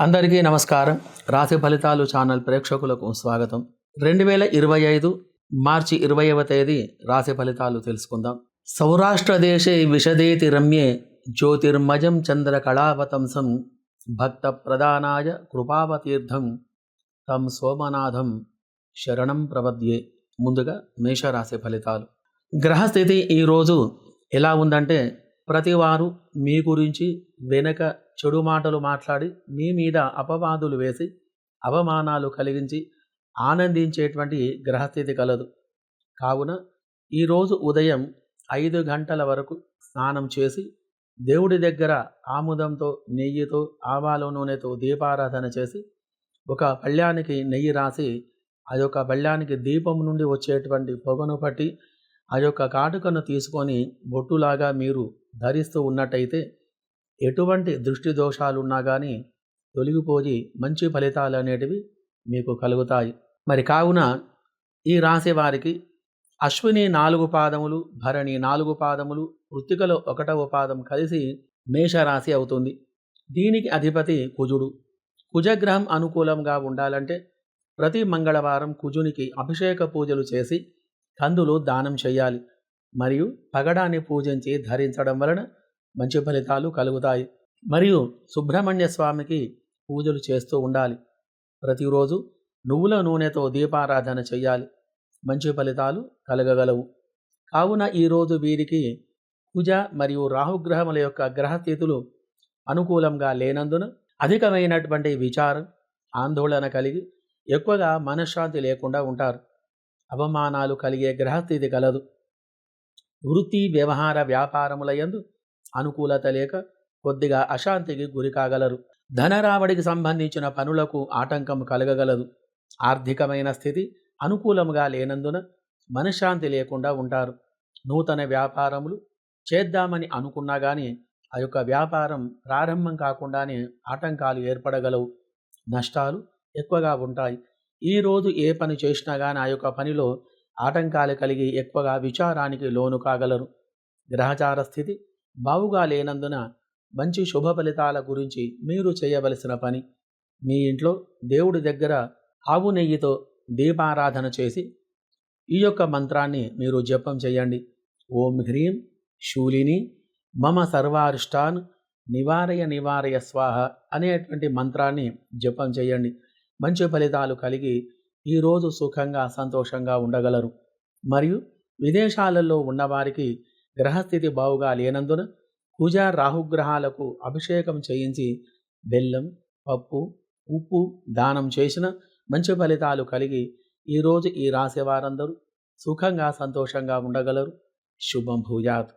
అందరికీ నమస్కారం. రాశి ఫలితాలు ఛానల్ ప్రేక్షకులకు స్వాగతం. రెండు వేల ఇరవై ఐదు మార్చి ఇరవైవ తేదీ రాశి ఫలితాలు తెలుసుకుందాం. సౌరాష్ట్ర దేశే విశదేతి రమ్యే జ్యోతిర్మజం చంద్ర కళావతంసం భక్త ప్రధానాయ కృపావతీర్థం తం సోమనాథం శరణం ప్రవద్యే. ముందుగా మేషరాశి ఫలితాలు. గ్రహస్థితి ఈరోజు ఎలా ఉందంటే ప్రతివారు మీ గురించి వెనక చెడు మాటలు మాట్లాడి మీ మీద అపవాదులు వేసి అవమానాలు కలిగించి ఆనందించేటువంటి గ్రహస్థితి కలదు. కావున ఈరోజు ఉదయం ఐదు గంటల వరకు స్నానం చేసి దేవుడి దగ్గర ఆముదంతో నెయ్యితో ఆవాల నూనెతో దీపారాధన చేసి ఒక పళ్ళ్యానికి నెయ్యి రాసి ఆ యొక్క పళ్ళ్యానికి దీపం నుండి వచ్చేటువంటి పొగను పట్టి ఆ యొక్క కాటుకను తీసుకొని బొట్టులాగా మీరు ధరిస్తూ ఉన్నట్టయితే ఎటువంటి దృష్టి దోషాలున్నా కానీ తొలగిపోయి మంచి ఫలితాలు అనేటివి మీకు కలుగుతాయి. మరి కావున ఈ రాశి వారికి అశ్విని నాలుగు పాదములు భరణి నాలుగు పాదములు వృత్తికలో ఒకటవ పాదం కలిసి మేషరాశి అవుతుంది. దీనికి అధిపతి కుజుడు. కుజగ్రహం అనుకూలంగా ఉండాలంటే ప్రతి మంగళవారం కుజునికి అభిషేక పూజలు చేసి కందులు దానం చేయాలి. మరియు పగడాన్ని పూజించి ధరించడం వలన మంచి ఫలితాలు కలుగుతాయి. మరియు సుబ్రహ్మణ్య స్వామికి పూజలు చేస్తూ ఉండాలి. ప్రతిరోజు నువ్వుల నూనెతో దీపారాధన చేయాలి మంచి ఫలితాలు కలగగలవు. కావున ఈరోజు వీరికి కుజ మరియు రాహుగ్రహముల యొక్క గ్రహస్థితులు అనుకూలంగా లేనందున అధికమైనటువంటి విచారం ఆందోళన కలిగి ఎక్కువగా మనశ్శాంతి లేకుండా ఉంటారు. అవమానాలు కలిగే గ్రహస్థితి కలదు. వృత్తి వ్యవహార వ్యాపారములయందు అనుకూలత లేక కొద్దిగా అశాంతికి గురి కాగలరు. ధనరాబడికి సంబంధించిన పనులకు ఆటంకం కలగగలదు. ఆర్థికమైన స్థితి అనుకూలంగా లేనందున మనశ్శాంతి లేకుండా ఉంటారు. నూతన వ్యాపారములు చేద్దామని అనుకున్నా కానీ ఆ యొక్క వ్యాపారం ప్రారంభం కాకుండానే ఆటంకాలు ఏర్పడగలవు. నష్టాలు ఎక్కువగా ఉంటాయి. ఈరోజు ఏ పని చేసినా కానీ ఆ యొక్క పనిలో ఆటంకాలు కలిగి ఎక్కువగా విచారానికి లోను కాగలరు. గ్రహచార స్థితి బావుగా లేనందున మంచి శుభ ఫలితాల గురించి మీరు చేయవలసిన పని. మీ ఇంట్లో దేవుడి దగ్గర ఆవు నెయ్యితో దీపారాధన చేసి ఈ యొక్క మంత్రాన్ని మీరు జపం చేయండి. ఓం హ్రీం శూలిని మమ సర్వారిష్టాన్ నివారయ నివారయ స్వాహ అనేటువంటి మంత్రాన్ని జపం చేయండి. మంచి ఫలితాలు కలిగి ఈరోజు సుఖంగా సంతోషంగా ఉండగలరు. మరియు విదేశాలలో ఉన్నవారికి గ్రహస్థితి బావుగా లేనందున కుజ రాహుగ్రహాలకు అభిషేకం చేయించి బెల్లం పప్పు ఉప్పు దానం చేసిన మంచి ఫలితాలు కలిగి ఈరోజు ఈ రాశి వారందరూ సుఖంగా సంతోషంగా ఉండగలరు. శుభం భూజాత్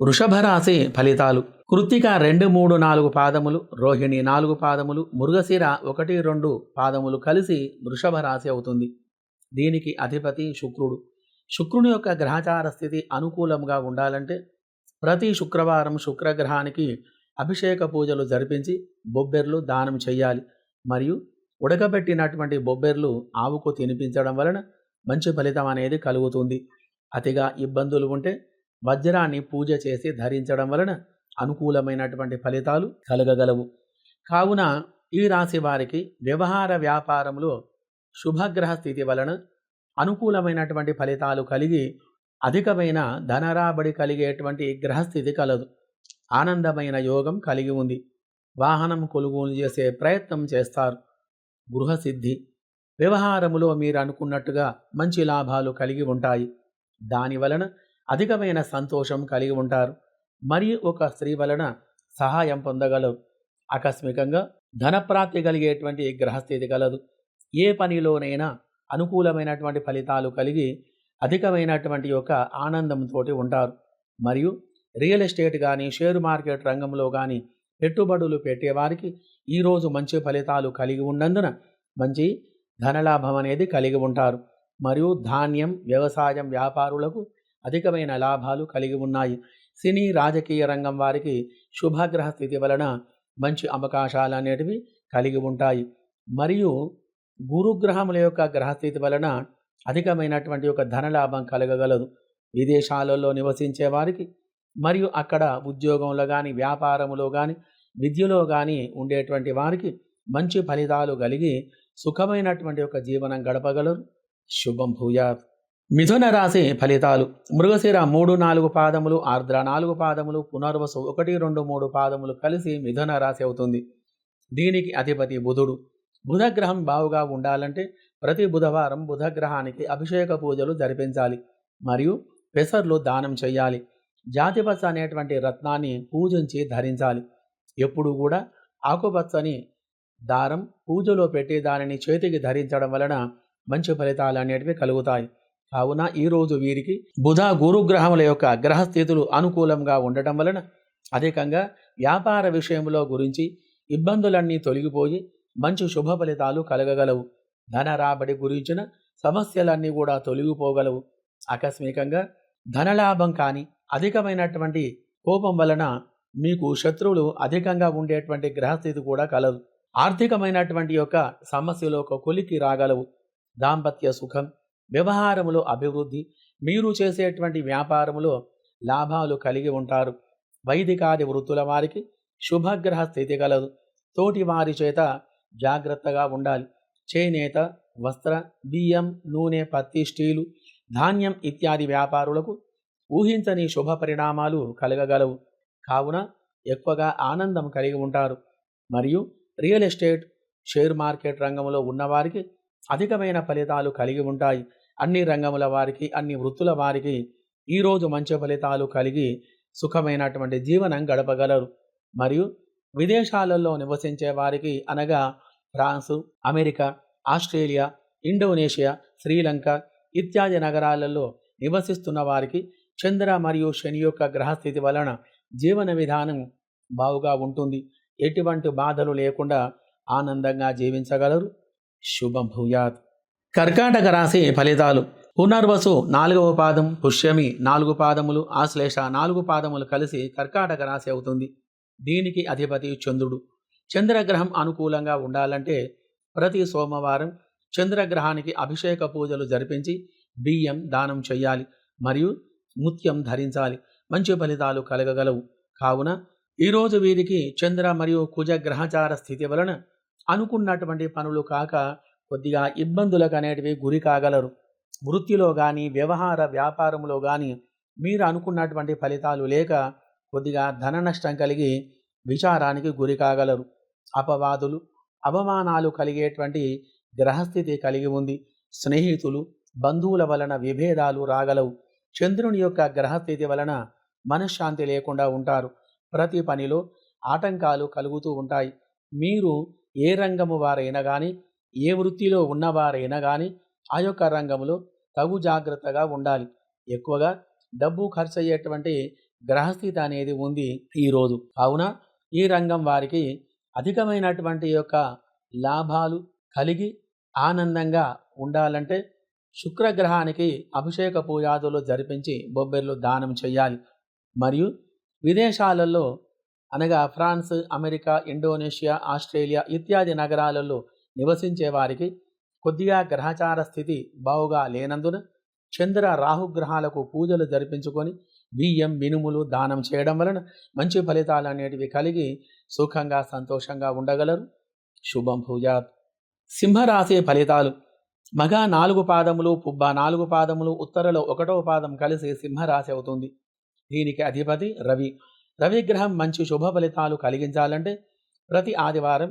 వృషభ రాశి ఫలితాలు. కృత్తిక రెండు మూడు నాలుగు పాదములు రోహిణి నాలుగు పాదములు మృగశిర ఒకటి రెండు పాదములు కలిసి వృషభ రాశి అవుతుంది. దీనికి అధిపతి శుక్రుడు. శుక్రుని యొక్క గ్రహచార స్థితి అనుకూలంగా ఉండాలంటే ప్రతి శుక్రవారం శుక్రగ్రహానికి అభిషేక పూజలు జరిపించి బొబ్బెర్లు దానం చేయాలి. మరియు ఉడకబెట్టినటువంటి బొబ్బెర్లు ఆవుకు తినిపించడం వలన మంచి ఫలితం అనేది కలుగుతుంది. అతిగా ఇబ్బందులు ఉంటే వజ్రాన్ని పూజ చేసి ధరించడం వలన అనుకూలమైనటువంటి ఫలితాలు కలగగలవు. కావున ఈ రాశి వారికి వ్యవహార వ్యాపారంలో శుభగ్రహ స్థితి వలన అనుకూలమైనటువంటి ఫలితాలు కలిగి అధికమైన ధనరాబడి కలిగేటువంటి గ్రహస్థితి కలదు. ఆనందమైన యోగం కలిగి ఉంది. వాహనం కొనుగోలు చేసే ప్రయత్నం చేస్తారు. గృహసిద్ధి. వ్యవహారములో మీరు అనుకున్నట్టుగా మంచి లాభాలు కలిగి ఉంటాయి. దాని వలన అధికమైన సంతోషం కలిగి ఉంటారు. మరియు ఒక స్త్రీ వలన సహాయం పొందగలరు. ఆకస్మికంగా ధనప్రాప్తి కలిగేటువంటి గ్రహస్థితి కలదు. ఏ పనిలోనైనా అనుకూలమైనటువంటి ఫలితాలు కలిగి అధికమైనటువంటి యొక్క ఆనందంతో ఉంటారు. మరియు రియల్ ఎస్టేట్ కానీ షేర్ మార్కెట్ రంగంలో కానీ పెట్టుబడులు పెట్టేవారికి ఈరోజు మంచి ఫలితాలు కలిగి ఉన్నందున మంచి ధనలాభం అనేది కలిగి ఉంటారు. మరియు ధాన్యం వ్యవసాయం వ్యాపారులకు అధికమైన లాభాలు కలిగి ఉన్నాయి. సినీ రాజకీయ రంగం వారికి శుభగ్రహ స్థితి వలన మంచి అవకాశాలు అనేటివి కలిగి ఉంటాయి. మరియు గురుగ్రహముల యొక్క గ్రహస్థితి వలన అధికమైనటువంటి ఒక ధనలాభం కలగగలదు. విదేశాలలో నివసించే వారికి మరియు అక్కడ ఉద్యోగంలో కానీ వ్యాపారములో కానీ విద్యలో కానీ ఉండేటువంటి వారికి మంచి ఫలితాలు కలిగి సుఖమైనటువంటి ఒక జీవనం గడపగలరు. శుభం భూయాత్. మిథున రాశి ఫలితాలు. మృగశిర మూడు నాలుగు పాదములు ఆర్ద్ర నాలుగు పాదములు పునర్వసు ఒకటి రెండు మూడు పాదములు కలిసి మిథున రాశి అవుతుంది. దీనికి అధిపతి బుధుడు. బుధగ్రహం బావుగా ఉండాలంటే ప్రతి బుధవారం బుధగ్రహానికి అభిషేక పూజలు జరిపించాలి మరియు పెసర్లు దానం చేయాలి. జాతిపచ్చ అనేటువంటి రత్నాన్ని పూజించి ధరించాలి. ఎప్పుడు కూడా ఆకుపచ్చని దారం పూజలో పెట్టి దానిని చేతికి ధరించడం వలన మంచి ఫలితాలు అనేటివి కలుగుతాయి. కావున ఈరోజు వీరికి బుధ గురుగ్రహముల యొక్క గ్రహస్థితులు అనుకూలంగా ఉండటం వలన అధికంగా వ్యాపార విషయంలో గురించి ఇబ్బందులన్నీ తొలగిపోయి మంచి శుభ ఫలితాలు కలగగలవు. ధన రాబడి గురించిన సమస్యలన్నీ కూడా తొలగిపోగలవు. ఆకస్మికంగా ధనలాభం కానీ అధికమైనటువంటి కోపం వలన మీకు శత్రువులు అధికంగా ఉండేటువంటి గ్రహస్థితి కూడా కలదు. ఆర్థికమైనటువంటి యొక్క సమస్యలు ఒక కొలికి రాగలవు. దాంపత్య సుఖం వ్యవహారములో అభివృద్ధి మీరు చేసేటువంటి వ్యాపారములో లాభాలు కలిగి ఉంటారు. వైదికాది వృత్తుల వారికి శుభగ్రహ స్థితి కలదు. తోటి వారి చేత జాగ్రత్తగా ఉండాలి. చేనేత వస్త్ర బియ్యం నూనె పత్తి స్టీలు ధాన్యం ఇత్యాది వ్యాపారులకు ఊహించని శుభ పరిణామాలు కలగగలవు. కావున ఎక్కువగా ఆనందం కలిగి ఉంటారు. మరియు రియల్ ఎస్టేట్ షేర్ మార్కెట్ రంగంలో ఉన్నవారికి అధికమైన ఫలితాలు కలిగి ఉంటాయి. అన్ని రంగముల వారికి అన్ని వృత్తుల వారికి ఈరోజు మంచి ఫలితాలు కలిగి సుఖమైనటువంటి జీవనం గడపగలరు. మరియు విదేశాలలో నివసించే వారికి అనగా France America Australia Indonesia Sri Lanka ఇత్యాది నగరాలలో నివసిస్తున్న వారికి చంద్ర మరియు శని యొక్క గ్రహస్థితి వలన జీవన విధానం బావుగా ఉంటుంది. ఎటువంటి బాధలు లేకుండా ఆనందంగా జీవించగలరు. శుభం భూయాత్. కర్కాటక రాశి ఫలితాలు. పునర్వసు నాలుగవ పాదం పుష్యమి నాలుగు పాదములు ఆశ్లేష నాలుగు పాదములు కలిసి కర్కాటక రాశి అవుతుంది. దీనికి అధిపతి చంద్రుడు. చంద్రగ్రహం అనుకూలంగా ఉండాలంటే ప్రతి సోమవారం చంద్రగ్రహానికి అభిషేక పూజలు జరిపించి బియ్యం దానం చేయాలి మరియు ముత్యం ధరించాలి. మంచి ఫలితాలు కలగగలవు. కావున ఈరోజు వీరికి చంద్ర మరియు కుజ గ్రహచార స్థితి వలన అనుకున్నటువంటి పనులు కాక కొద్దిగా ఇబ్బందులకు అనేటివి గురి కాగలరు. వృత్తిలో కానీ వ్యవహార వ్యాపారంలో కానీ మీరు అనుకున్నటువంటి ఫలితాలు లేక కొద్దిగా ధన నష్టం కలిగి విచారానికి గురి కాగలరు. అపవాదులు అవమానాలు కలిగేటువంటి గ్రహస్థితి కలిగి ఉంది. స్నేహితులు బంధువుల వలన విభేదాలు రాగలవు. చంద్రుని యొక్క గ్రహస్థితి వలన మనశ్శాంతి లేకుండా ఉంటారు. ప్రతి పనిలో ఆటంకాలు కలుగుతూ ఉంటాయి. మీరు ఏ రంగము వారైనా కానీ ఏ వృత్తిలో ఉన్నవారైనా కానీ ఆ యొక్క రంగంలో తగు జాగ్రత్తగా ఉండాలి. ఎక్కువగా డబ్బు ఖర్చు అయ్యేటువంటి గ్రహస్థితి అనేది ఉంది ఈరోజు కావున ఈ రంగం వారికి అధికమైనటువంటి యొక్క లాభాలు కలిగి ఆనందంగా ఉండాలంటే శుక్రగ్రహానికి అభిషేక పూజాదులు జరిపించి బొబ్బెర్లు దానం చేయాలి. మరియు విదేశాలలో అనగా ఫ్రాన్స్ అమెరికా ఇండోనేషియా ఆస్ట్రేలియా ఇత్యాది నగరాలలో నివసించే వారికి కొద్దిగా గ్రహచార స్థితి బావుగా లేనందున చంద్ర రాహుగ్రహాలకు పూజలు జరిపించుకొని బియ్యం మినుములు దానం చేయడం వలన మంచి ఫలితాలు అనేటివి కలిగి సుఖంగా సంతోషంగా ఉండగలరు. శుభం పూజాత్ సింహరాశి ఫలితాలు. మగ నాలుగు పాదములు పుబ్బ నాలుగు పాదములు ఉత్తరలో ఒకటవ పాదం కలిసి సింహరాశి అవుతుంది. దీనికి అధిపతి రవి. రవిగ్రహం మంచి శుభ ఫలితాలు కలిగించాలంటే ప్రతి ఆదివారం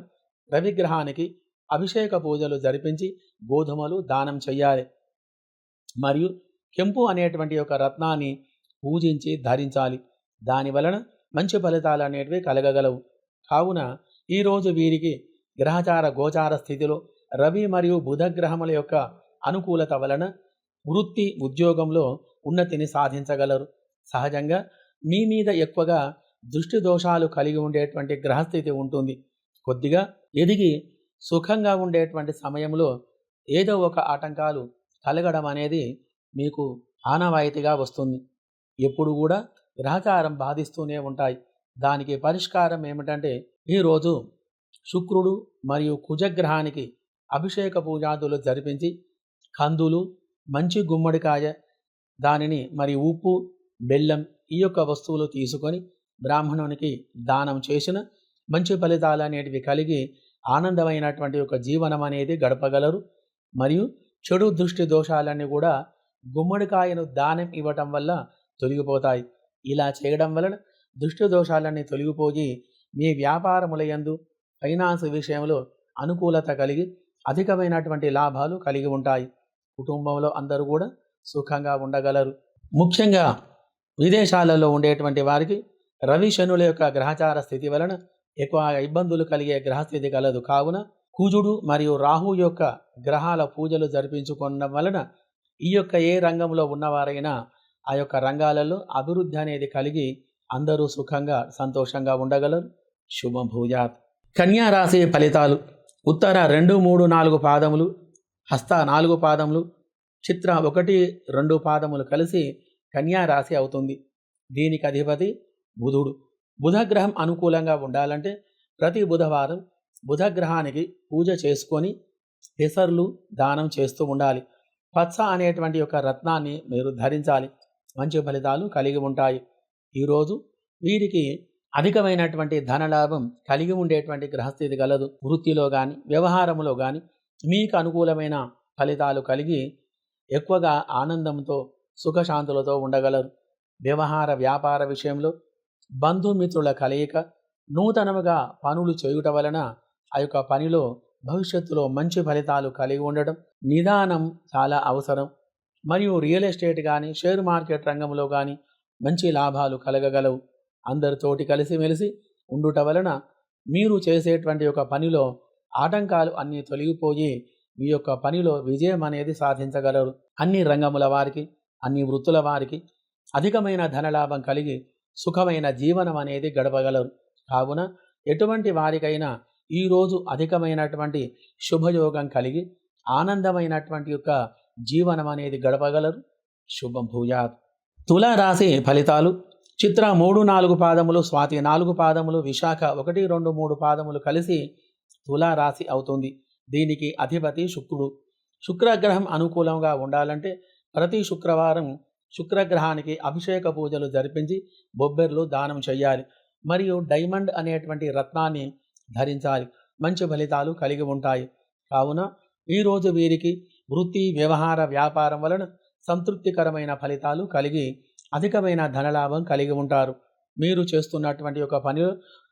రవిగ్రహానికి అభిషేక పూజలు జరిపించి గోధుమలు దానం చేయాలి మరియు కెంపు అనేటువంటి ఒక రత్నాన్ని పూజించి ధరించాలి. దాని వలన మంచి ఫలితాలు అనేటివి కలగగలవు. కావున ఈరోజు వీరికి గ్రహచార గోచార స్థితిలో రవి మరియు బుధ గ్రహముల యొక్క అనుకూలత వలన వృత్తి ఉద్యోగంలో ఉన్నతిని సాధించగలరు. సహజంగా మీ మీద ఎక్కువగా దృష్టి దోషాలు కలిగి ఉండేటువంటి గ్రహస్థితి ఉంటుంది. కొద్దిగా ఎదిగి సుఖంగా ఉండేటువంటి సమయంలో ఏదో ఒక ఆటంకాలు కలగడం అనేది మీకు ఆనవాయితీగా వస్తుంది. ఎప్పుడు కూడా గ్రహచారం బాధిస్తూనే ఉంటాయి. దానికి పరిష్కారం ఏమిటంటే ఈరోజు శుక్రుడు మరియు కుజగ్రహానికి అభిషేక పూజాదులు జరిపించి కందులు మంచి గుమ్మడికాయ దానిని మరి ఉప్పు బెల్లం ఈ యొక్క వస్తువులు తీసుకొని బ్రాహ్మణునికి దానం చేసిన మంచి ఫలితాలు అనేటివి కలిగి ఆనందమైనటువంటి ఒక జీవనం అనేది గడపగలరు. మరియు చెడు దృష్టి దోషాలన్నీ కూడా గుమ్మడికాయను దానం ఇవ్వటం వల్ల తొలగిపోతాయి. ఇలా చేయడం వలన దుష్టదోషాలన్నీ తొలగిపోయి మీ వ్యాపారములయందు ఫైనాన్స్ విషయంలో అనుకూలత కలిగి అధికమైనటువంటి లాభాలు కలిగి ఉంటాయి. కుటుంబంలో అందరూ కూడా సుఖంగా ఉండగలరు. ముఖ్యంగా విదేశాలలో ఉండేటువంటి వారికి రవి శనుల యొక్క గ్రహచార స్థితి వలన ఎక్కువ ఇబ్బందులు కలిగే గ్రహస్థితి కలదు. కావున కుజుడు మరియు రాహు యొక్క గ్రహాల పూజలు జరిపించుకోవడం వలన ఈ యొక్క ఏ రంగంలో ఉన్నవారైనా ఆ యొక్క రంగాలలో అభివృద్ధి అనేది కలిగి అందరూ సుఖంగా సంతోషంగా ఉండగలరు. శుభం భూయాత్. కన్యా రాశి ఫలితాలు. ఉత్తర రెండు మూడు నాలుగు పాదములు. హస్త నాలుగు పాదములు. చిత్ర ఒకటి రెండు పాదములు కలిసి కన్యా రాశి అవుతుంది. దీనికి అధిపతి బుధుడు. బుధగ్రహం అనుకూలంగా ఉండాలంటే ప్రతి బుధవారం బుధగ్రహానికి పూజ చేసుకొని పెసర్లు దానం చేస్తూ ఉండాలి. పచ్చ అనేటువంటి ఒక రత్నాన్ని మీరు ధరించాలి. మంచి ఫలితాలు కలిగి ఉంటాయి. ఈరోజు వీరికి అధికమైనటువంటి ధనలాభం కలిగి ఉండేటువంటి గ్రహస్థితి గలదు వృత్తిలో కానీ వ్యవహారంలో కానీ మీకు అనుకూలమైన ఫలితాలు కలిగి ఎక్కువగా ఆనందంతో సుఖశాంతులతో ఉండగలరు. వ్యవహార వ్యాపార విషయంలో బంధుమిత్రుల కలయిక నూతనముగా పనులు చేయుట వలన ఆ యొక్క పనిలో భవిష్యత్తులో మంచి ఫలితాలు కలిగి ఉండడం నిదానం చాలా అవసరం. మరియు రియల్ ఎస్టేట్ కానీ షేర్ మార్కెట్ రంగంలో కానీ మంచి లాభాలు కలగగలవు. అందరితోటి కలిసిమెలిసి ఉండుట వలన మీరు చేసేటువంటి ఒక పనిలో ఆటంకాలు అన్నీ తొలగిపోయి మీ యొక్క పనిలో విజయం అనేది సాధించగలరు. అన్ని రంగముల వారికి అన్ని వృత్తుల వారికి అధికమైన ధనలాభం కలిగి సుఖమైన జీవనం అనేది గడపగలరు. కావున ఎటువంటి వారికైనా ఈరోజు అధికమైనటువంటి శుభయోగం కలిగి ఆనందమైనటువంటి యొక్క జీవనం అనేది గడపగలరు. శుభం భూయాత్. తులారాశి ఫలితాలు. చిత్ర మూడు నాలుగు పాదములు స్వాతి నాలుగు పాదములు విశాఖ ఒకటి రెండు మూడు పాదములు కలిసి తులారాశి అవుతుంది. దీనికి అధిపతి శుక్రుడు. శుక్రగ్రహం అనుకూలంగా ఉండాలంటే ప్రతి శుక్రవారం శుక్రగ్రహానికి అభిషేక పూజలు జరిపించి బొబ్బెర్లు దానం చేయాలి మరియు డైమండ్ అనేటువంటి రత్నాన్ని ధరించాలి. మంచి ఫలితాలు కలిగి ఉంటాయి. కావున ఈరోజు వీరికి వృత్తి వ్యవహార వ్యాపారం వలన సంతృప్తికరమైన ఫలితాలు కలిగి అధికమైన ధనలాభం కలిగి ఉంటారు. మీరు చేస్తున్నటువంటి ఒక పని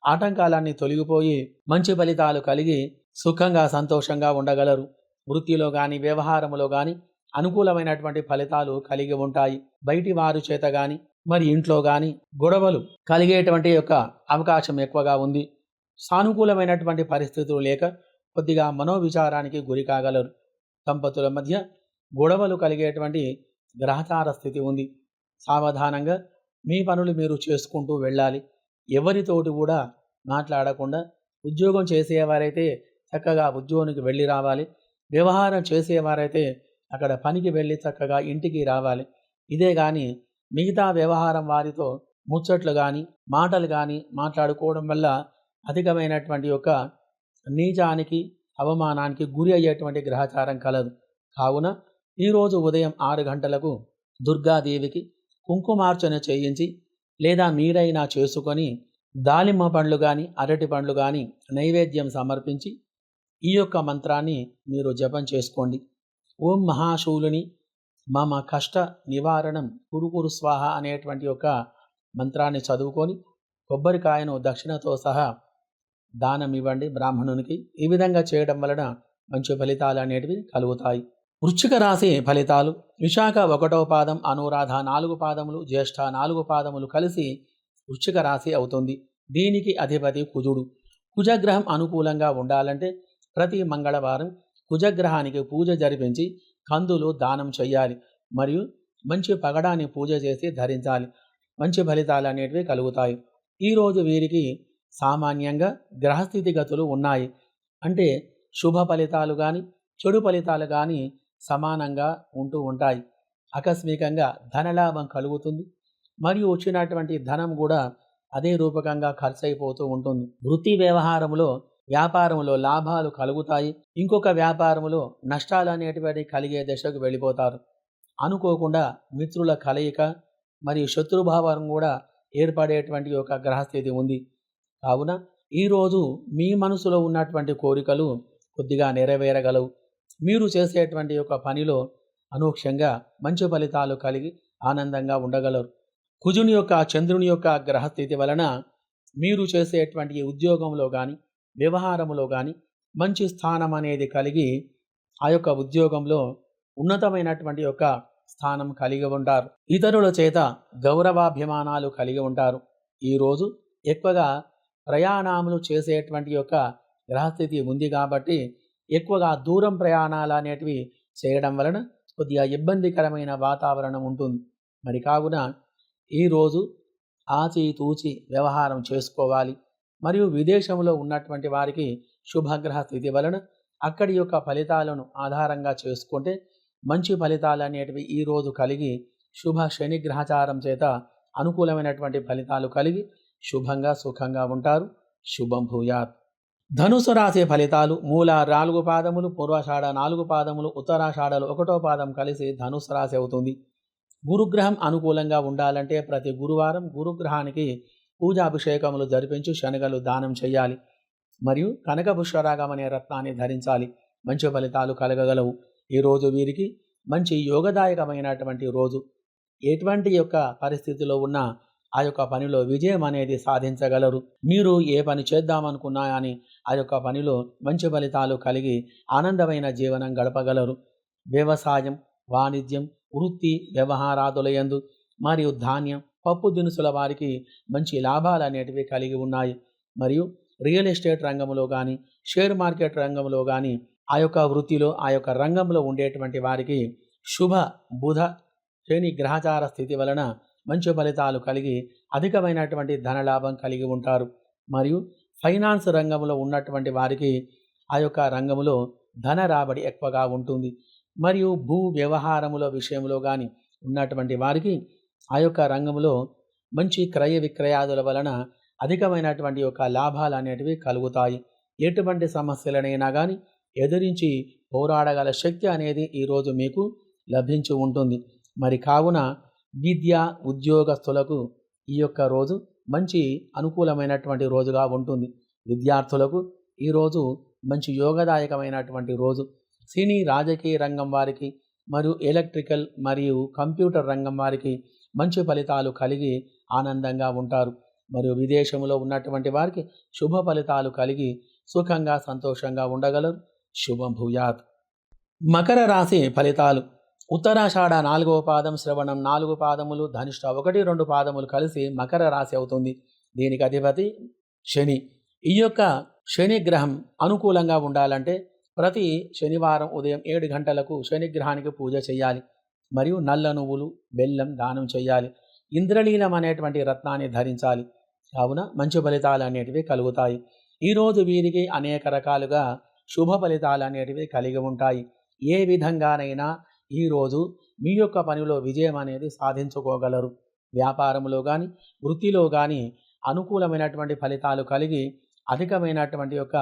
ఆటంకాలన్నీ తొలగిపోయి మంచి ఫలితాలు కలిగి సుఖంగా సంతోషంగా ఉండగలరు. వృత్తిలో కానీ వ్యవహారంలో కానీ అనుకూలమైనటువంటి ఫలితాలు కలిగి ఉంటాయి. బయటి వారు చేత కానీ మరి ఇంట్లో కానీ గొడవలు కలిగేటువంటి యొక్క అవకాశం ఎక్కువగా ఉంది. సానుకూలమైనటువంటి పరిస్థితులు లేక కొద్దిగా మనోవిచారానికి గురి కాగలరు. దంపతుల మధ్య గొడవలు కలిగేటువంటి గ్రహచార స్థితి ఉంది. సావధానంగా మీ పనులు మీరు చేసుకుంటూ వెళ్ళాలి. ఎవరితోటి కూడా మాట్లాడకుండా ఉద్యోగం చేసేవారైతే చక్కగా ఉద్యోగానికి వెళ్ళి రావాలి. వ్యవహారం చేసేవారైతే అక్కడ పనికి వెళ్ళి చక్కగా ఇంటికి రావాలి. ఇదే కానీ మిగతా వ్యవహారం వారితో ముచ్చట్లు కానీ మాటలు కానీ మాట్లాడుకోవడం వల్ల అధికమైనటువంటి యొక్క నీచానికి అవమానానికి గురి అయ్యేటువంటి గ్రహచారం కలదు. కావున ఈరోజు ఉదయం ఆరు గంటలకు దుర్గాదేవికి కుంకుమార్చన చేయించి లేదా మీరైనా చేసుకొని దాలిమ్మ పండ్లు కానీ అరటి పండ్లు కానీ నైవేద్యం సమర్పించి ఈ యొక్క మంత్రాన్ని మీరు జపం చేసుకోండి. ఓం మహాశూలుని మమ కష్ట నివారణం కురుకురు స్వాహ అనేటువంటి ఒక మంత్రాన్ని చదువుకొని కొబ్బరికాయను దక్షిణతో సహా దానం ఇవ్వండి బ్రాహ్మణునికి. ఈ విధంగా చేయడం వలన మంచి ఫలితాలు అనేటివి కలుగుతాయి. వృశ్చిక రాశి ఫలితాలు. విశాఖ ఒకటో పాదం అనురాధ నాలుగు పాదములు జ్యేష్ఠ నాలుగు పాదములు కలిసి వృశ్చిక రాశి అవుతుంది. దీనికి అధిపతి కుజుడు. కుజగ్రహం అనుకూలంగా ఉండాలంటే ప్రతి మంగళవారం కుజగ్రహానికి పూజ జరిపించి కందులు దానం చేయాలి మరియు మంచి పగడాన్ని పూజ చేసి ధరించాలి. మంచి ఫలితాలు అనేటివి కలుగుతాయి. ఈరోజు వీరికి సామాన్యంగా గ్రహస్థితి గతులు ఉన్నాయి. అంటే శుభ ఫలితాలు కానీ చెడు ఫలితాలు కానీ సమానంగా ఉంటూ ఉంటాయి. ఆకస్మికంగా ధనలాభం కలుగుతుంది. మరియు వచ్చినటువంటి ధనం కూడా అదే రూపకంగా ఖర్చు అయిపోతూ ఉంటుంది. వృత్తి వ్యవహారంలో వ్యాపారంలో లాభాలు కలుగుతాయి. ఇంకొక వ్యాపారంలో నష్టాలు అనేటువంటి కలిగే దశకు వెళ్ళిపోతారు. అనుకోకుండా మిత్రుల కలయిక మరియు శత్రుభావం కూడా ఏర్పడేటువంటి ఒక గ్రహస్థితి ఉంది. కావున ఈరోజు మీ మనసులో ఉన్నటువంటి కోరికలు కొద్దిగా నెరవేరగలవు. మీరు చేసేటువంటి యొక్క పనిలో అనూక్షంగా మంచి ఫలితాలు కలిగి ఆనందంగా ఉండగలరు. కుజుని యొక్క చంద్రుని యొక్క గ్రహస్థితి వలన మీరు చేసేటువంటి ఉద్యోగంలో కానీ వ్యవహారంలో కానీ మంచి స్థానం అనేది కలిగి ఆ యొక్క ఉద్యోగంలో ఉన్నతమైనటువంటి యొక్క స్థానం కలిగి ఉంటారు. ఇతరుల చేత గౌరవాభిమానాలు కలిగి ఉంటారు. ఈరోజు ఎక్కువగా ప్రయాణములు చేసేటువంటి యొక్క గ్రహస్థితి ఉంది కాబట్టి ఎక్కువగా దూరం ప్రయాణాలు అనేటివి చేయడం వలన కొద్దిగా ఇబ్బందికరమైన వాతావరణం ఉంటుంది. మరి కావున ఈరోజు ఆచితూచి వ్యవహారం చేసుకోవాలి. మరియు విదేశంలో ఉన్నటువంటి వారికి శుభగ్రహ స్థితి వలన అక్కడి యొక్క ఫలితాలను ఆధారంగా చేసుకుంటే మంచి ఫలితాలు అనేటివి ఈరోజు కలిగి శుభ శని గ్రహచారం చేత అనుకూలమైనటువంటి ఫలితాలు కలిగి శుభంగా సుఖంగా ఉంటారు. శుభం భూయాత్. ధనుసు రాశి ఫలితాలు మూల నాలుగు పాదములు పూర్వాషాఢ నాలుగు పాదములు ఉత్తరాషాఢలు ఒకటో పాదం కలిసి ధనుసు రాశి అవుతుంది. గురుగ్రహం అనుకూలంగా ఉండాలంటే ప్రతి గురువారం గురుగ్రహానికి పూజాభిషేకములు జరిపించి శనగలు దానం చేయాలి. మరియు కనక పుష్పరాగం అనే రత్నాన్ని ధరించాలి. మంచి ఫలితాలు కలగగలవు. ఈరోజు వీరికి మంచి యోగదాయకమైనటువంటి రోజు. ఎటువంటి యొక్క పరిస్థితిలో ఉన్నా ఆ యొక్క పనిలో విజయం అనేది సాధించగలరు. మీరు ఏ పని చేద్దామనుకున్నా అని ఆ యొక్క పనిలో మంచి ఫలితాలు కలిగి ఆనందమైన జీవనం గడపగలరు. వ్యవసాయం వాణిజ్యం వృత్తి వ్యవహారాదులయందు మరియు ధాన్యం పప్పు దినుసుల వారికి మంచి లాభాలు అనేటివి కలిగి ఉన్నాయి. మరియు రియల్ ఎస్టేట్ రంగంలో కానీ షేర్ మార్కెట్ రంగంలో కానీ ఆ యొక్క వృత్తిలో ఆ యొక్క రంగంలో ఉండేటువంటి వారికి శుభ బుధ శని గ్రహచార స్థితి వలన మంచి ఫలితాలు కలిగి అధికమైనటువంటి ధనలాభం కలిగి ఉంటారు. మరియు ఫైనాన్స్ రంగంలో ఉన్నటువంటి వారికి ఆ యొక్క రంగంలో ధన రాబడి ఎక్కువగా ఉంటుంది. మరియు భూ వ్యవహారముల విషయంలో కానీ ఉన్నటువంటి వారికి ఆ యొక్క రంగంలో మంచి క్రయ విక్రయాదుల వలన అధికమైనటువంటి యొక్క లాభాలు అనేటివి కలుగుతాయి. ఎటువంటి సమస్యలనైనా కానీ ఎదిరించి పోరాడగల శక్తి అనేది ఈరోజు మీకు లభించి ఉంటుంది. మరి కావున విద్య ఉద్యోగస్తులకు ఈ యొక్క రోజు మంచి అనుకూలమైనటువంటి రోజుగా ఉంటుంది. విద్యార్థులకు ఈరోజు మంచి యోగదాయకమైనటువంటి రోజు. సినీ రాజకీయ రంగం వారికి మరియు ఎలక్ట్రికల్ మరియు కంప్యూటర్ రంగం వారికి మంచి ఫలితాలు కలిగి ఆనందంగా ఉంటారు. మరియు విదేశంలో ఉన్నటువంటి వారికి శుభ ఫలితాలు కలిగి సుఖంగా సంతోషంగా ఉండగలరు. శుభం భూయాత్. మకర రాశి ఫలితాలు. ఉత్తరాషాఢ నాలుగవ పాదం శ్రవణం నాలుగు పాదములు ధనిష్ట ఒకటి రెండు పాదములు కలిసి మకర రాశి అవుతుంది. దీనికి అధిపతి శని. ఈ యొక్క శనిగ్రహం అనుకూలంగా ఉండాలంటే ప్రతి శనివారం ఉదయం ఏడు గంటలకు శనిగ్రహానికి పూజ చేయాలి. మరియు నల్ల నువ్వులు బెల్లం దానం చేయాలి. ఇంద్రలీలం అనేటువంటి రత్నాన్ని ధరించాలి. కావున మంచి ఫలితాలు అనేటివి కలుగుతాయి. ఈరోజు వీరికి అనేక రకాలుగా శుభ ఫలితాలు అనేటివి కలిగి ఉంటాయి. ఏ విధంగానైనా ఈరోజు మీ యొక్క పనిలో విజయం అనేది సాధించుకోగలరు. వ్యాపారంలో కానీ వృత్తిలో కానీ అనుకూలమైనటువంటి ఫలితాలు కలిగి అధికమైనటువంటి యొక్క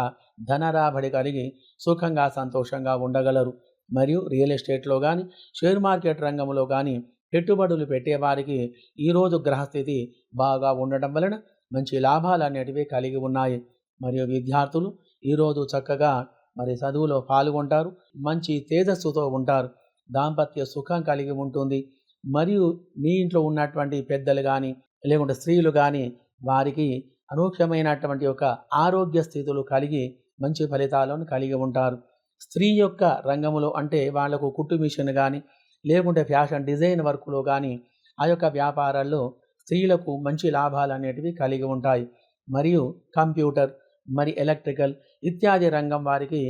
ధన రాబడి కలిగి సుఖంగా సంతోషంగా ఉండగలరు. మరియు రియల్ ఎస్టేట్లో కానీ షేర్ మార్కెట్ రంగంలో కానీ పెట్టుబడులు పెట్టేవారికి ఈరోజు గ్రహస్థితి బాగా ఉండటం వలన మంచి లాభాలు అనేటివి కలిగి ఉన్నాయి. మరియు విద్యార్థులు ఈరోజు చక్కగా మరి చదువులో పాల్గొంటారు మంచి తేజస్సుతో ఉంటారు. దాంపత్య సుఖం కలిగి ఉంటుంది. మరియు మీ ఇంట్లో ఉన్నటువంటి పెద్దలు కానీ లేకుంటే స్త్రీలు కానీ వారికి అనూహ్యమైనటువంటి ఒక ఆరోగ్య స్థితులు కలిగి మంచి ఫలితాలను కలిగి ఉంటారు. స్త్రీ యొక్క రంగములో అంటే వాళ్ళకు కుట్టు మిషన్ కానీ లేకుంటే ఫ్యాషన్ డిజైన్ వర్క్లో కానీ ఆ యొక్క వ్యాపారాల్లో స్త్రీలకు మంచి లాభాలు అనేటివి కలిగి ఉంటాయి. మరియు కంప్యూటర్ మరి ఎలక్ట్రికల్ ఇత్యాది రంగం వారికి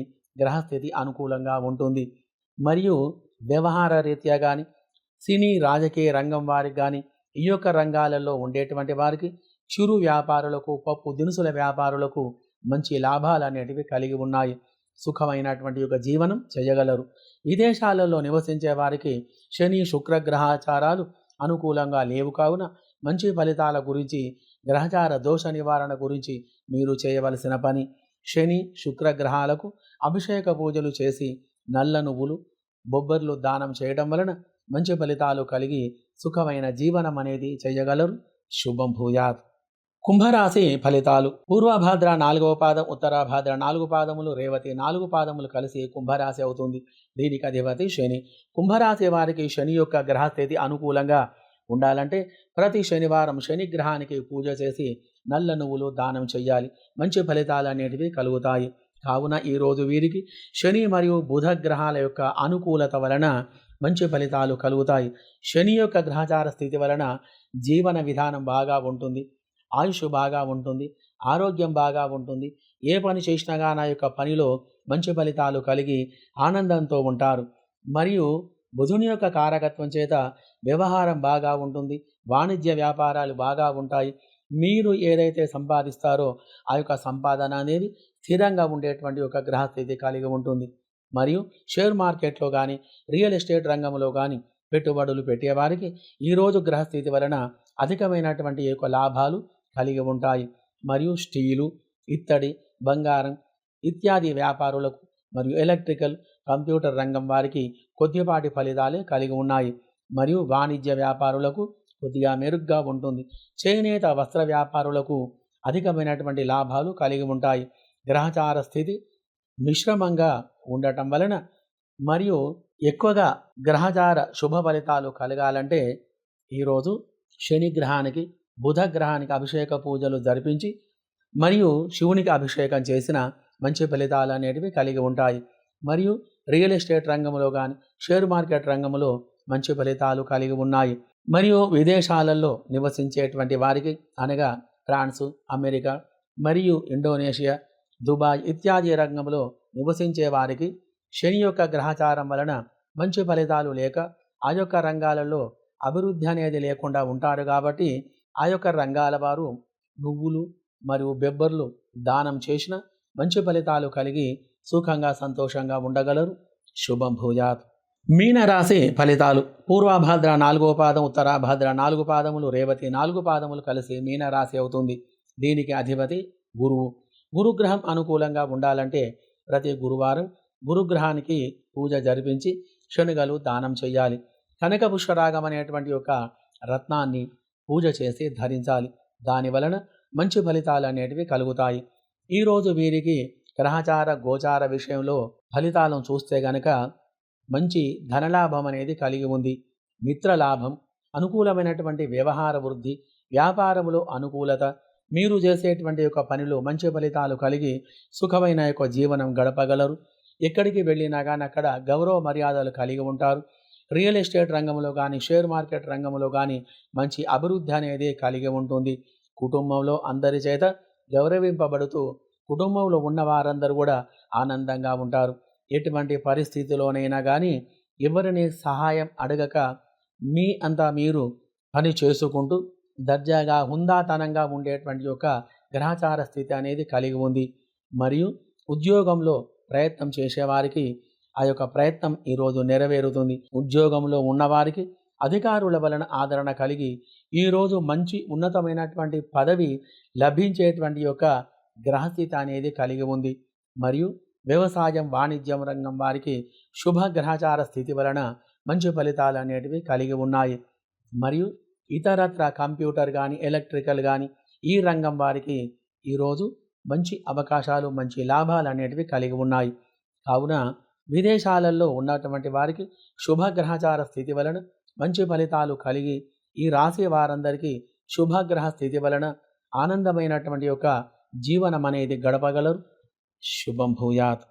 గ్రహస్థితి అనుకూలంగా ఉంటుంది. మరియు వ్యవహార రీత్యా కానీ సినీ రాజకీయ రంగం వారికి కానీ ఈ యొక్క రంగాలలో ఉండేటువంటి వారికి చిరు వ్యాపారులకు పప్పు దినుసుల వ్యాపారులకు మంచి లాభాలు అనేటివి కలిగి ఉన్నాయి. సుఖమైనటువంటి యొక్క జీవనం చేయగలరు. విదేశాలలో నివసించే వారికి శని శుక్ర గ్రహాచారాలు అనుకూలంగా లేవు కావున మంచి ఫలితాల గురించి గ్రహచార దోష నివారణ గురించి మీరు చేయవలసిన పని. శని శుక్ర గ్రహాలకు అభిషేక పూజలు చేసి నల్ల నువ్వులు బొబ్బర్లు దానం చేయడం వలన మంచి ఫలితాలు కలిగి సుఖమైన జీవనం అనేది చేయగలరు. శుభం భూయాత్. కుంభరాశి ఫలితాలు. పూర్వభాద్ర నాలుగవ పాదం ఉత్తరాభాద్ర నాలుగు పాదములు రేవతి నాలుగు పాదములు కలిసి కుంభరాశి అవుతుంది. దీనికి అధిపతి శని. కుంభరాశి వారికి శని యొక్క గ్రహస్థితి అనుకూలంగా ఉండాలంటే ప్రతి శనివారం శని గ్రహానికి పూజ చేసి నల్ల నువ్వులు దానం చేయాలి మంచి ఫలితాలు అనేటివి కలుగుతాయి. కావున ఈరోజు వీరికి శని మరియు బుధ గ్రహాల యొక్క అనుకూలత వలన మంచి ఫలితాలు కలుగుతాయి. శని యొక్క గ్రహచార స్థితి వలన జీవన విధానం బాగా ఉంటుంది ఆయుష్ బాగా ఉంటుంది ఆరోగ్యం బాగా ఉంటుంది. ఏ పని చేసినా నా యొక్క పనిలో మంచి ఫలితాలు కలిగి ఆనందంతో ఉంటారు. మరియు బుధుని యొక్క కారకత్వం చేత వ్యవహారం బాగా ఉంటుంది వాణిజ్య వ్యాపారాలు బాగా ఉంటాయి. మీరు ఏదైతే సంపాదిస్తారో ఆ యొక్క సంపాదన అనేది స్థిరంగా ఉండేటువంటి ఒక గ్రహస్థితి కలిగి ఉంటుంది. మరియు షేర్ మార్కెట్లో కానీ రియల్ ఎస్టేట్ రంగంలో కానీ పెట్టుబడులు పెట్టేవారికి ఈరోజు గ్రహస్థితి వలన అధికమైనటువంటి యొక్క లాభాలు కలిగి ఉంటాయి. మరియు స్టీలు ఇత్తడి బంగారం ఇత్యాది వ్యాపారులకు మరియు ఎలక్ట్రికల్ కంప్యూటర్ రంగం వారికి కొద్దిపాటి ఫలితాలే కలిగి ఉన్నాయి. మరియు వాణిజ్య వ్యాపారులకు కొద్దిగా మెరుగ్గా ఉంటుంది. చేనేత వస్త్ర వ్యాపారులకు అధికమైనటువంటి లాభాలు కలిగి ఉంటాయి. గ్రహచార స్థితి మిశ్రమంగా ఉండటం వలన మరియు ఎక్కువగా గ్రహచార శుభ ఫలితాలు కలగాలంటే ఈరోజు శని గ్రహానికి బుధ గ్రహానికి అభిషేక పూజలు జరిపించి మరియు శివునికి అభిషేకం చేసిన మంచి ఫలితాలు అనేటివి కలిగి ఉంటాయి. మరియు రియల్ ఎస్టేట్ రంగంలో కానీ షేర్ మార్కెట్ రంగంలో మంచి ఫలితాలు కలిగి ఉన్నాయి. మరియు విదేశాలలో నివసించేటువంటి వారికి అనగా ఫ్రాన్స్ అమెరికా మరియు ఇండోనేషియా దుబాయ్ ఇత్యాది రంగంలో నివసించే వారికి శని యొక్క గ్రహచారం వలన మంచి ఫలితాలు లేక ఆ యొక్క రంగాలలో అభివృద్ధి అనేది లేకుండా ఉంటారు కాబట్టి ఆ యొక్క రంగాల వారు నువ్వులు మరియు బెబ్బర్లు దానం చేసిన మంచి ఫలితాలు కలిగి సుఖంగా సంతోషంగా ఉండగలరు. శుభం భూజాత్ మీనరాశి ఫలితాలు. పూర్వభాద్ర నాలుగో పాదం ఉత్తరాభాద్ర నాలుగు పాదములు రేవతి నాలుగు పాదములు కలిసి మీనరాశి అవుతుంది. దీనికి అధిపతి గురువు. గురుగ్రహం అనుకూలంగా ఉండాలంటే ప్రతి గురువారం గురుగ్రహానికి పూజ జరిపించి శనుగలు దానం చేయాలి కనక పుష్పరాగం అనేటువంటి ఒక రత్నాన్ని పూజ చేసి ధరించాలి. దాని వలన మంచి ఫలితాలు అనేటివి కలుగుతాయి. ఈరోజు వీరికి గ్రహచార గోచార విషయంలో ఫలితాలను చూస్తే గనక మంచి ధనలాభం అనేది కలిగి ఉంది. మిత్రలాభం అనుకూలమైనటువంటి వ్యవహార వృద్ధి వ్యాపారములో అనుకూలత మీరు చేసేటువంటి యొక్క పనిలో మంచి ఫలితాలు కలిగి సుఖమైన యొక్క జీవనం గడపగలరు. ఎక్కడికి వెళ్ళినా కానీ అక్కడ గౌరవ మర్యాదలు కలిగి ఉంటారు. రియల్ ఎస్టేట్ రంగంలో కానీ షేర్ మార్కెట్ రంగంలో కానీ మంచి అభివృద్ధి అనేది కలిగి ఉంటుంది. కుటుంబంలో అందరి చేత గౌరవింపబడుతూ కుటుంబంలో ఉన్న వారందరూ కూడా ఆనందంగా ఉంటారు. ఎటువంటి పరిస్థితిలోనైనా కానీ ఎవరిని సహాయం అడగక మీ అంతా మీరు పని చేసుకుంటూ దర్జాగా హుందాతనంగా ఉండేటువంటి యొక్క గ్రహచార స్థితి అనేది కలిగి ఉంది. మరియు ఉద్యోగంలో ప్రయత్నం చేసేవారికి ఆ యొక్క ప్రయత్నం ఈరోజు నెరవేరుతుంది. ఉద్యోగంలో ఉన్నవారికి అధికారుల వలన ఆదరణ కలిగి ఈరోజు మంచి ఉన్నతమైనటువంటి పదవి లభించేటువంటి యొక్క గ్రహస్థితి అనేది కలిగి ఉంది. మరియు వ్యవసాయం వాణిజ్యం రంగం వారికి శుభ గ్రహచార స్థితి వలన మంచి ఫలితాలు అనేటివి కలిగి ఉన్నాయి. మరియు ఇతరత్ర కంప్యూటర్ కానీ ఎలక్ట్రికల్ కానీ ఈ రంగం వారికి ఈరోజు మంచి అవకాశాలు మంచి లాభాలు అనేటివి కలిగి ఉన్నాయి. కావున విదేశాలలో ఉన్నటువంటి వారికి శుభగ్రహచార స్థితి వలన మంచి ఫలితాలు కలిగి ఈ రాశి వారందరికీ శుభగ్రహ స్థితి వలన ఆనందమైనటువంటి యొక్క జీవనం అనేది గడపగలరు. శుభం భూయాత్.